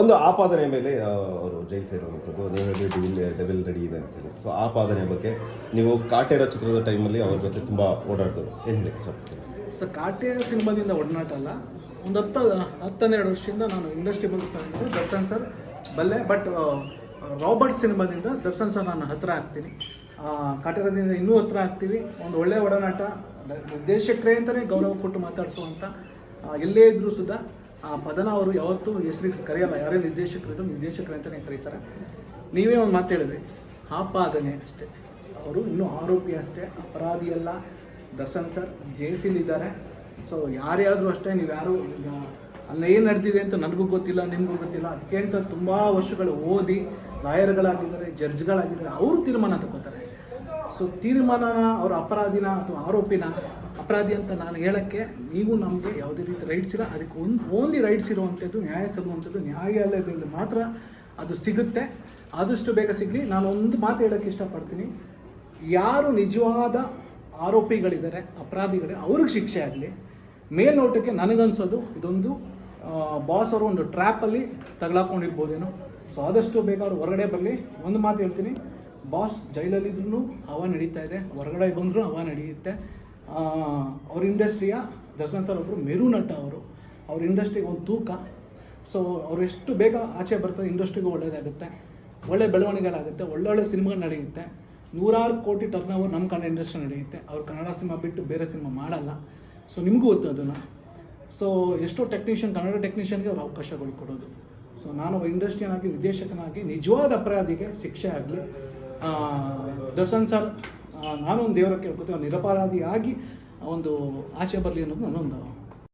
ಒಂದು ಆಪಾದನೆ ಮೇಲೆ ಅವರು ಜೈಲು ಸೇರುವಂಥದ್ದು. ನೀವು ಹೇಳಿದ್ರೆ ಡಿವಿಲ್ ಡೆವಿಲ್ ರೆಡಿ ಇದೆ ಅಂತ ಹೇಳಿ ಸೊ ಆಪಾದನೆ ಬಗ್ಗೆ ನೀವು ಕಾಟೇರ ಚಿತ್ರದ ಟೈಮಲ್ಲಿ ಅವ್ರ ಜೊತೆ ತುಂಬ ಓಡಾಡಿದ್ರು ಏನು ಹೇಳಿ ಸರ್ ಸೊ ಕಾಟೇರ ಸಿನಿಮಾದಿಂದ ಒಡನಾಟ ಅಲ್ಲ ಒಂದು ಹತ್ತು ಹತ್ತನ್ನೆರಡು ವರ್ಷದಿಂದ ನಾನು ಇಂಡಸ್ಟ್ರಿ ಬಂದು ದರ್ಶನ್ ಸರ್ ಬಲ್ಲೆ. ಬಟ್ ರಾಬರ್ಟ್ ಸಿನಿಮಾದಿಂದ ದರ್ಶನ್ ಸರ್ ನಾನು ಹತ್ತಿರ ಆಗ್ತೀನಿ. ಕಾಟೇರದಿಂದ ಇನ್ನೂ ಹತ್ತಿರ ಆಗ್ತೀವಿ. ಒಂದು ಒಳ್ಳೆಯ ಒಡನಾಟ. ನಿರ್ದೇಶಕರೇ ಅಂತಲೇ ಗೌರವ ಕೊಟ್ಟು ಮಾತಾಡಿಸುವಂಥ ಎಲ್ಲೇ ಇದ್ರೂ ಸುಧಾ ಆ ಪದನ ಅವರು ಯಾವತ್ತೂ ಹೆಸರಿಗೆ ಕರೆಯಲ್ಲ, ಯಾರೇ ನಿರ್ದೇಶಕರಿದ್ರು ನಿರ್ದೇಶಕರು ಅಂತಲೇ ಕರೀತಾರೆ. ನೀವೇ ಒಂದು ಮಾತು ಹೇಳಿದ್ರಿ, ಆಪಾದನೆ ಅಷ್ಟೇ. ಅವರು ಇನ್ನೂ ಆರೋಪಿ ಅಷ್ಟೇ, ಅಪರಾಧಿ ಅಲ್ಲ. ದರ್ಶನ್ ಸರ್ ಜೇಸಿಲಿದ್ದಾರೆ ಸೊ ಯಾರ್ಯಾದರೂ ಅಷ್ಟೇ ನೀವು ಯಾರು ಈಗ ಅಲ್ಲಿ ಏನು ನಡೆದಿದೆ ಅಂತ ನನಗೂ ಗೊತ್ತಿಲ್ಲ, ನಿಮಗೂ ಗೊತ್ತಿಲ್ಲ. ಅದಕ್ಕೆ ಅಂತ ತುಂಬ ವರ್ಷಗಳು ಓದಿ ಲಾಯರ್ಗಳಾಗಿದ್ದಾರೆ, ಜಡ್ಜ್ಗಳಾಗಿದ್ದಾರೆ. ಅವರು ತೀರ್ಮಾನ ತಗೋತಾರೆ. ಸೊ ತೀರ್ಮಾನನ, ಅವರ ಅಪರಾಧಿನ ಅಥವಾ ಆರೋಪಿನ ಅಪರಾಧಿ ಅಂತ ನಾನು ಹೇಳೋಕ್ಕೆ ನೀವು ನಮಗೆ ಯಾವುದೇ ರೀತಿ ರೈಟ್ಸ್ ಇಲ್ಲ. ಅದಕ್ಕೆ ಒಂದು ಓನ್ಲಿ ರೈಟ್ಸ್ ಇರುವಂಥದ್ದು ನ್ಯಾಯ ಸಿಗುವಂಥದ್ದು ನ್ಯಾಯಾಲಯದಿಂದ ಮಾತ್ರ ಅದು ಸಿಗುತ್ತೆ. ಆದಷ್ಟು ಬೇಗ ಸಿಗಲಿ. ನಾನು ಒಂದು ಮಾತು ಹೇಳೋಕ್ಕೆ ಇಷ್ಟಪಡ್ತೀನಿ. ಯಾರು ನಿಜವಾದ ಆರೋಪಿಗಳಿದ್ದಾರೆ, ಅಪರಾಧಿಗಳೇ, ಅವ್ರಿಗೆ ಶಿಕ್ಷೆ ಆಗಲಿ, ಮೇಲ್ನೋಟಕ್ಕೆ ನನಗನ್ಸೋದು ಇದೊಂದು ಬಾಸ್ ಅವರು ಒಂದು ಟ್ರ್ಯಾಪಲ್ಲಿ ತಗಲಾಕೊಂಡಿರ್ಬೋದೇನೋ. ಸೊ ಆದಷ್ಟು ಬೇಗ ಅವ್ರು ಹೊರಗಡೆ ಬರಲಿ ಒಂದು ಮಾತು ಹೇಳ್ತೀನಿ. ಬಾಸ್ ಜೈಲಲ್ಲಿದ್ರೂ ಹವಾ ನಡೀತಾ ಇದೆ. ಹೊರಗಡೆ ಬಂದರೂ ಹವಾ ನಡೆಯುತ್ತೆ. ಅವ್ರ ಇಂಡಸ್ಟ್ರಿಯ ದರ್ಶನ್ ಸರ್ ಒಬ್ಬರು ಮೆರು ನಟ ಅವರು. ಅವ್ರ ಇಂಡಸ್ಟ್ರಿಗೆ ಒಂದು ತೂಕ. ಸೊ ಅವ್ರು ಎಷ್ಟು ಬೇಗ ಆಚೆ ಬರ್ತಾರೆ ಇಂಡಸ್ಟ್ರಿಗೂ ಒಳ್ಳೆಯದಾಗುತ್ತೆ ಒಳ್ಳೆ ಬೆಳವಣಿಗೆಗಳಾಗುತ್ತೆ. ಒಳ್ಳೊಳ್ಳೆ ಸಿನಿಮಾಗಳು ನಡೆಯುತ್ತೆ. ನೂರಾರು ಕೋಟಿ ಟರ್ನ್ ಓವರ್ ನಮ್ಮ ಕನ್ನಡ ಇಂಡಸ್ಟ್ರಿ ನಡೆಯುತ್ತೆ. ಅವ್ರು ಕನ್ನಡ ಸಿನಿಮಾ ಬಿಟ್ಟು ಬೇರೆ ಸಿನಿಮಾ ಮಾಡಲ್ಲ. ಸೊ ನಿಮಗೂ ಗೊತ್ತು ಅದನ್ನು. ಸೊ ಎಷ್ಟೋ ಟೆಕ್ನಿಷಿಯನ್ ಕನ್ನಡ ಟೆಕ್ನಿಷಿಯನ್ಗೆ ಅವ್ರು ಅವಕಾಶಗಳು ಕೊಡೋದು. ಸೊ ನಾನು ಇಂಡಸ್ಟ್ರಿಯನಾಗಿ ನಿರ್ದೇಶಕನಾಗಿ ನಿಜವಾದ ಅಪರಾಧಿಗೆ ಶಿಕ್ಷೆ ಆಗಲಿ ದರ್ಶನ್ ಸರ್ ನಾನೊಂದು ದೇವರ ಕೇಳ್ಕೊತೀನಿ ನಿರಪರಾಧಿಯಾಗಿ ಒಂದು ಆಚೆ ಬರಲಿ ಅನ್ನೋದು ನನ್ನೊಂದು